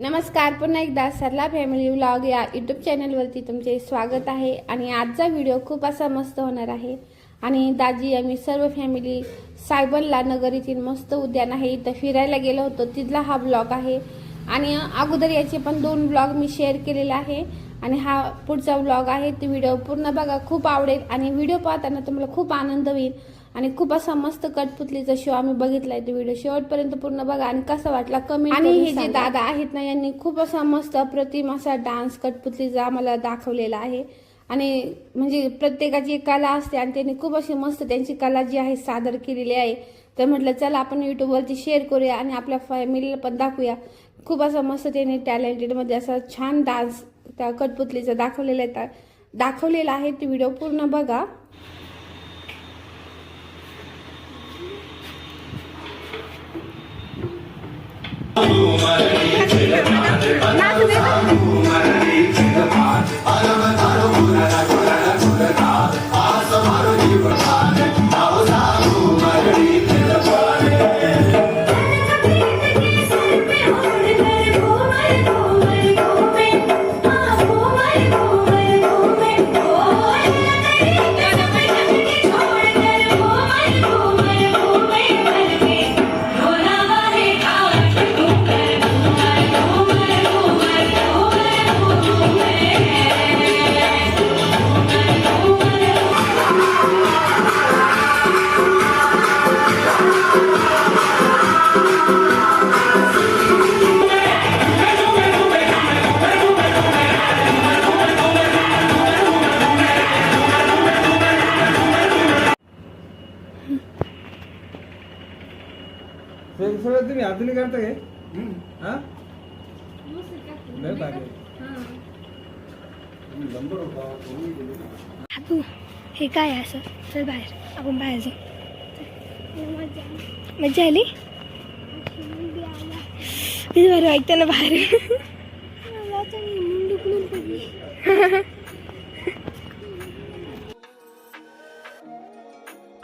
नमस्कार पुन्हा एकदा सरला फॅमिली व्लॉग या यूट्यूब चॅनलवरती तुमचे स्वागत आहे आणि आजचा व्हिडिओ खूप असा मस्त होणार आहे. आणि दाजी आम्ही सर्व फॅमिली सायबनला नगर येथील मस्त उद्यान आहे. इथं फिरायला गेलो होतो तिथला हा ब्लॉग आहे. आणि अगोदर याचे पण दोन ब्लॉग मी शेअर केलेला आहे. आणि हा पुढचा ब्लॉग आहे तो व्हिडिओ पूर्ण बघा खूप आवडेल. आणि व्हिडिओ पाहताना तुम्हाला खूप आनंद होईल. आणि खूप असा मस्त कटपुतलीचा शो आम्ही बघितलाय तो व्हिडिओ शेवटपर्यंत पूर्ण बघा आणि कसा वाटला कमी आणि हे जे दादा आहेत ना यांनी खूप असा मस्त अप्रतिम असा डान्स कटपुतलीचा आम्हाला दाखवलेला आहे. आणि म्हणजे प्रत्येकाची एक कला असते आणि त्यांनी खूप अशी मस्त त्यांची कला जी आहे सादर केलेली आहे. तर म्हटलं चला आपण युट्यूबवरती शेअर करूया आणि आपल्या फॅमिलीला पण दाखवूया. खूप असा मस्त त्यांनी टॅलेंटेडमध्ये असा छान डान्स त्या कठपुतलीचं दाखवलेलं आहे. दाखवलेला आहे ते व्हिडिओ पूर्ण बघा. हे सगळं तुम्ही हाताने करता काय हा? लय. अबू हे काय आहे असं? चल बाहेर. आपण बाहेर जाऊ. मजा आली? किती बरं वाटतं ना बाहेर.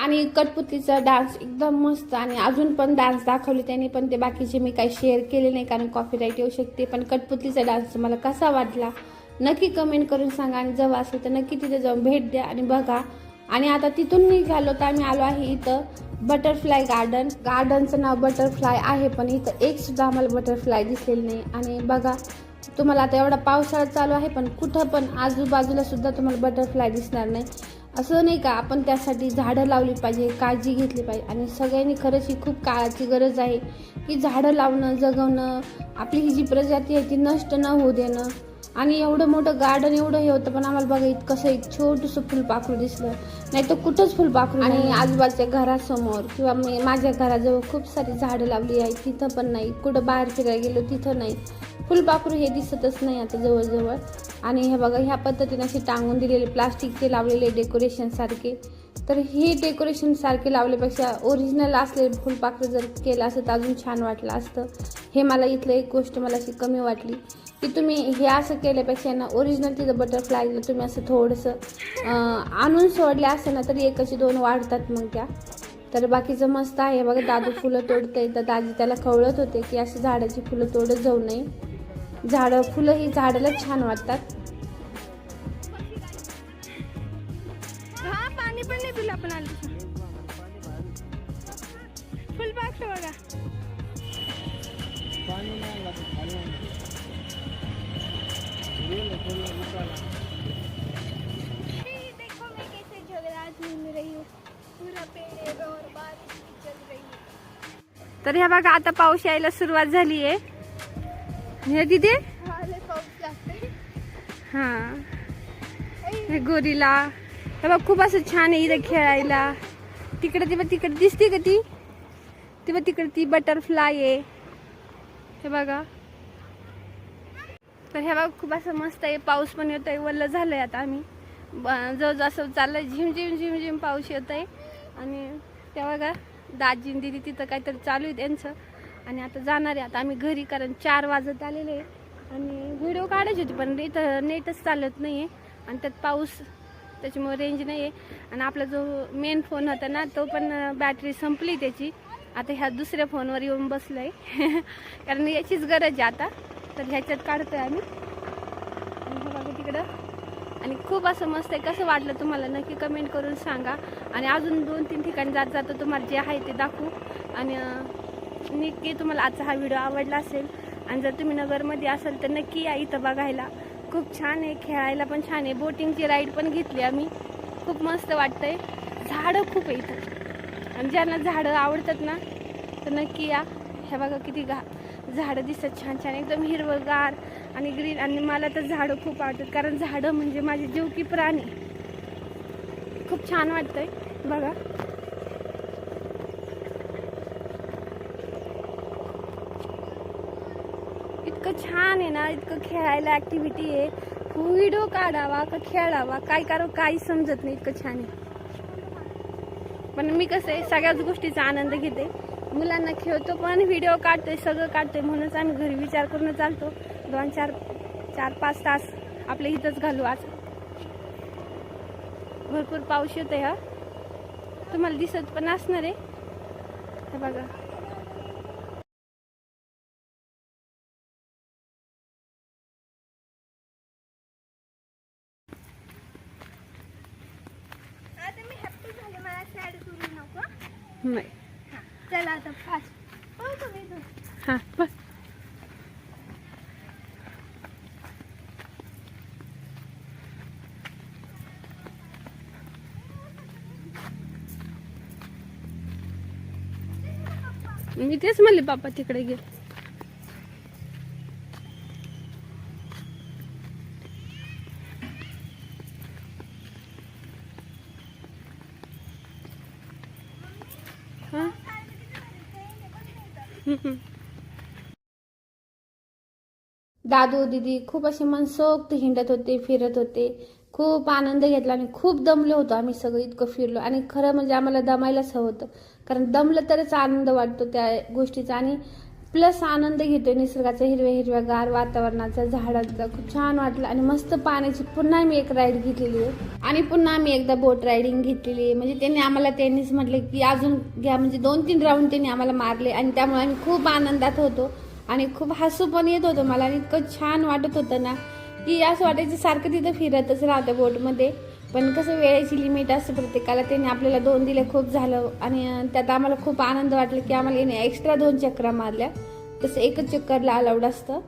आणि कटपुतलीचा डान्स एकदम मस्त आणि अजून पण डान्स दाखवले त्यांनी पण ते बाकीचे मी काही शेअर केले नाही कारण कॉपीराईट येऊ शकते. पण कटपुतलीचा डान्स मला कसा वाटला नक्की कमेंट करून सांगा आणि जवळ असेल तर नक्की तिथे जाऊन भेट द्या आणि बघा. आणि आता तिथून निघालो तर आम्ही आलो आहे इथं बटरफ्लाय गार्डन गार्डनचं नाव बटरफ्लाय आहे पण इथं एक सुद्धा आम्हाला बटरफ्लाय दिसलेली नाही. आणि बघा तुम्हाला आता एवढा पावसाळा चालू आहे पण कुठं पण आजूबाजूला सुद्धा तुम्हाला बटरफ्लाय दिसणार नाही. असं नाही का आपण त्यासाठी झाडं लावली पाहिजे काळजी घेतली पाहिजे. आणि सगळ्यांनी खरंच ही खूप काळाची गरज आहे की झाडं लावणं जगवणं आपली ही जी प्रजाती आहे ती नष्ट न होऊ देणं. आणि एवढं मोठं गार्डन एवढं हे होतं पण आम्हाला बघा इतकं कसं एक छोटंसं फुलपाखरू दिसलं. नाही तर कुठंच फुलपाखरू आणि आजूबाजूच्या घरासमोर किंवा मी माझ्या घराजवळ खूप सारी झाडं लावली आहे तिथं पण नाही. कुठं बाहेर फिरायला गेलो तिथं नाही. फुलपाखरू हे दिसतच नाही आता जवळजवळ. आणि हे बघा ह्या पद्धतीने असे टांगून दिलेले प्लास्टिकचे लावलेले डेकोरेशन सारखे. तर हे डेकोरेशन सारखे लावल्यापेक्षा ओरिजिनल असलेले फुलपाखरं जर केलं असतं तर अजून छान वाटलं असतं. हे मला इथलं एक गोष्ट मला अशी कमी वाटली. की तुम्ही हे असं केल्यापेक्षा ना ओरिजिनल तिथं बटरफ्लायला तुम्ही असं थोडंसं अं, आणून सोडले असं ना तरी एकाची दोन वाढतात मग त्या. तर बाकीचं मस्त आहे. बघा दादू फुलं तोडते तर दादी त्याला कवळत होते की अशी झाडाची फुलं तोडत जाऊ नये. झाडं फुलं ही झाडाला छान वाटतात. हा पाणी पण नाही आलो फुल बघा. देखो मैं कैसे घूम रही हूँ पूरा पेड़ और बारिश भी चल रही है तर ह्या बघा आता पाऊस यायला सुरुवात झाली आहे. हे तिथे हां. हा हे गोरीला. हे बघ खूप असं छान आहे इथं खेळायला. तिकडे ती बघ तिकडे दिसते का ती? ती बघ तिकडे ती बटरफ्लाय आहे. हे बघा. तर हे बघा खूप असं मस्त आहे. पाऊस पण येतो आहे वल्ल आहे आता आम्ही. ब- जवळ असं चाललंय झिम झिम झिम झिम पाऊस येत आहे आणि तेव्हा का दाजी दिदी तिथं काहीतरी चालू आहे त्यांचं. आणि आता जाणार आहे. आता आम्ही घरी कारण चार वाजत आलेले आहे. आणि व्हिडिओ काढायचे होते पण इथं नेटच चालत नाही आहे आणि त्यात पाऊस त्याच्यामुळे रेंज नाही आहे आणि आपला जो मेन फोन होता ना तो पण बॅटरी संपली त्याची. आता ह्या दुसऱ्या फोनवर येऊन बसलं आहे कारण याचीच गरज आहे आता. तर ह्याच्यात काढतोय आम्ही. आणि हे बघा तिकडं. आणि खूप असं मस्त आहे. कसं वाटलं तुम्हाला? नक्की कमेंट करून सांगा. आणि अजून दोन तीन ठिकाणी जात जातो तुम्हाला जे आहे ते दाखवू. आणि नक्की तुम्हाला आजचा हा व्हिडिओ आवडला असेल. आणि जर तुम्ही नगरमध्ये असाल तर नक्की या इथं बघायला. खूप छान आहे. खेळायला पण छान आहे. बोटिंगची राईड पण घेतली आम्ही. खूप मस्त वाटतंय. झाडं खूप आहे इथं. आणि ज्यांना झाडं आवडतात ना तर नक्की या. हे बघा किती गा झाडं दिसतात छान छान एकदम हिरवगार आणि ग्रीन आणि मला तर झाडं खूप आवडतात कारण झाडं म्हणजे माझे जीव की प्राणी. खूप छान वाटतंय बघा. इतकं छान आहे ना इतकं खेळायला ॲक्टिव्हिटी आहे. व्हिडिओ काढावा का खेळावा काय करावं काही समजत नाही इतकं छान आहे. पण मी कसं आहे सगळ्याच गोष्टीचा आनंद घेते. मुलांना खेळतो पण व्हिडिओ काढतोय सगळं काढतोय म्हणूनच आम्ही घरी विचार करून चालतो. दोन चार चार पाच तास आपल्या इथंच घालू आज. भरपूर पाऊस येतोय हा. तुम्हाला दिसत पण असणार आहे. हे बघा आता मी हॅप्पी झाले मला सॅड करू नको नाही हा चला आता फास्ट हो तुम्ही इथून. हां बस मी तेच म्हणले बापा तिकडे गे दादू दीदी खूप असे मनसोक्त हिंडत होते फिरत होते. खूप आनंद घेतला आणि खूप दमलो होतो. आम्ही सगळं इतकं फिरलो. आणि खरं म्हणजे आम्हाला दमायलाच हवं होतं. कारण दमलं तरच आनंद वाटतो त्या गोष्टीचा. आणि प्लस आनंद घेतो निसर्गाचा. हिरव्या हिरव्या गार वातावरणाचा झाडांचा. खूप छान वाटलं. आणि मस्त पाण्याची पुन्हा मी एक राईड घेतलेली आहे. आणि पुन्हा आम्ही एकदा बोट रायडिंग घेतलेली आहे. म्हणजे त्यांनी आम्हाला त्यांनीच म्हटले की अजून घ्या. म्हणजे दोन तीन राऊंड त्यांनी आम्हाला मारले. आणि त्यामुळे आम्ही खूप आनंदात होतो. आणि खूप हसू पण येत होतं मला. आणि इतकं छान वाटत होतं ना. की असं वाटायचं सारखं तिथं फिरतच राहतं बोटमध्ये. पण कसं वेळेची लिमिट असते प्रत्येकाला. त्यांनी आपल्याला दोन दिले खूप झालं. आणि त्यात आम्हाला खूप आनंद वाटला की आम्हाला याने एक्स्ट्रा दोन चक्रा मारल्या. तसं एकच चक्करला अलाउड असतं.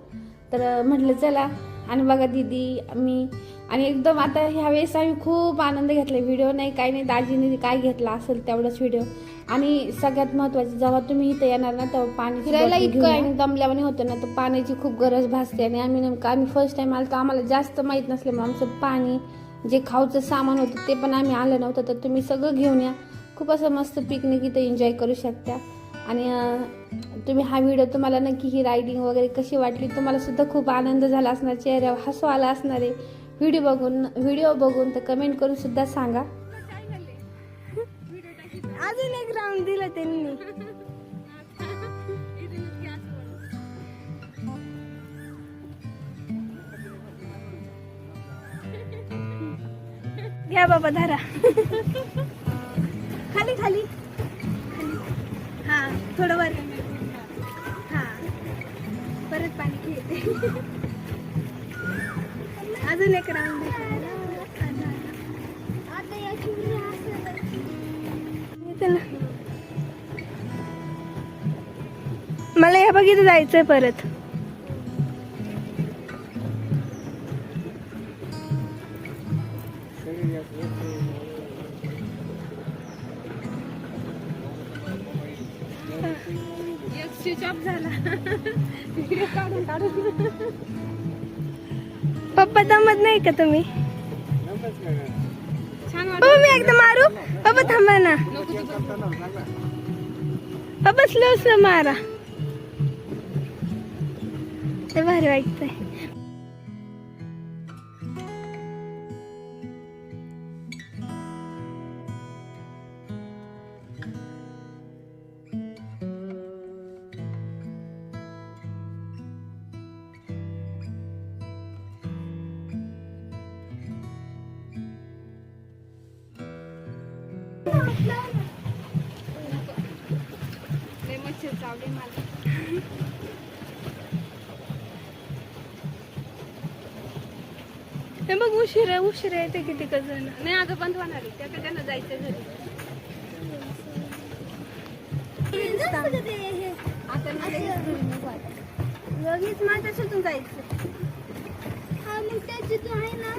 तर म्हटलं चला. आणि बघा दीदी मी. आणि एकदम आता ह्या वेळेस आम्ही खूप आनंद घेतला. व्हिडिओ नाही काही नाही. दाजीने काय घेतला असेल तेवढाच व्हिडिओ. आणि सगळ्यात महत्वाचं जेव्हा तुम्ही इथं येणार ना तेव्हा पाणी फिरायला इतकं आणि दमल्यावाने होतं ना तर पाण्याची खूप गरज भासते. आणि आम्ही नेमकं आम्ही फर्स्ट टाइम आलो तर आम्हाला जास्त माहीत नसल्यामुळे आमचं पाणी जे खाऊचं सामान होतं ते पण आम्ही आलं नव्हतं. तर तुम्ही सगळं घेऊन या. खूप असं मस्त पिकनिक इथं एन्जॉय करू शकता. आणि तुम्ही हा व्हिडिओ तुम्हाला नक्की ही रायडिंग वगैरे कशी वाटली तुम्हाला सुद्धा खूप आनंद झाला असणार. चेहऱ्यावर हसू आला असणार आहे. व्हिडिओ बघून व्हिडिओ बघून तर कमेंट करून सुद्धा सांगा. अजून एक राऊंड दिलं त्यांनी. घ्या बाबा धरा. खाली खाली. हा थोडं वर. हा. परत पाणी खेळते अजून एक राऊंड चला मला ह्या बघितलं जायचंय परत. पप्पा दमत नाही का तुम्ही? छान पप्पा मी एकदा मारू. पप्पा थांबा ना. पप्पा स्लो स्लो मारा. ते भारी वाटतंय. लय मच्छर चावले मला. हे बघ उशीर आहे उशीर आहे ते किती जण नाही आता बंद होणार आहे त्या त्यांना जायचं घरी. आता लगेच माझ्या सुटून जायचं. हा मग त्याची तू आहे ना.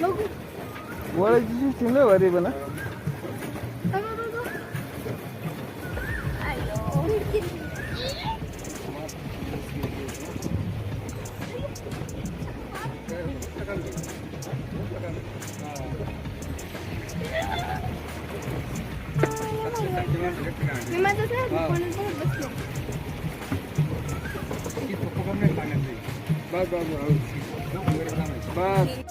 बघू. वळायची लय भारी पण मी माझं बसलो बस बस बस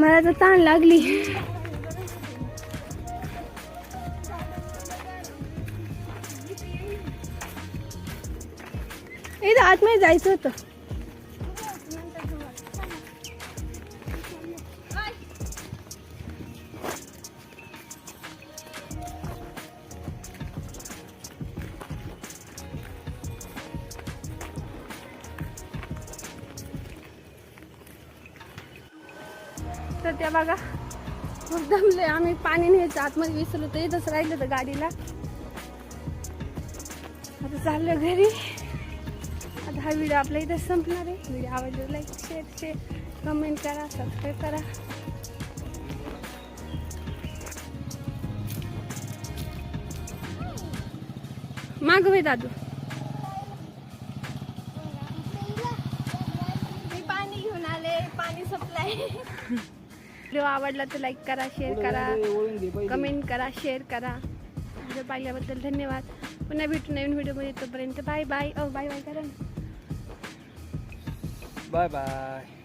मला तर ताण लागली. इथं आतमध्ये जायचं होतं. तर त्या बघा खूप दमले आम्ही पाणी न्यायचं. आतमध्ये विसरलो तर इथंच राहिलं होतं गाडीला. आता चाललं घरी. हा व्हिडिओ आपल्या इथं संपणार आहे. व्हिडिओ आवडला लाईक शेअर शेअर कमेंट करा सबस्क्राईब करा. मागवे दादू. मी पाणी घेऊन आले पाणी सप्लाय. व्हिडिओ आवडला तर लाईक करा शेअर करा. कमेंट करा शेअर करा. व्हिडिओ पाहिल्याबद्दल धन्यवाद. पुन्हा भेटू नवीन व्हिडिओमध्ये. तोपर्यंत बाय बाय अ बाय बाय करा ना बाय बाय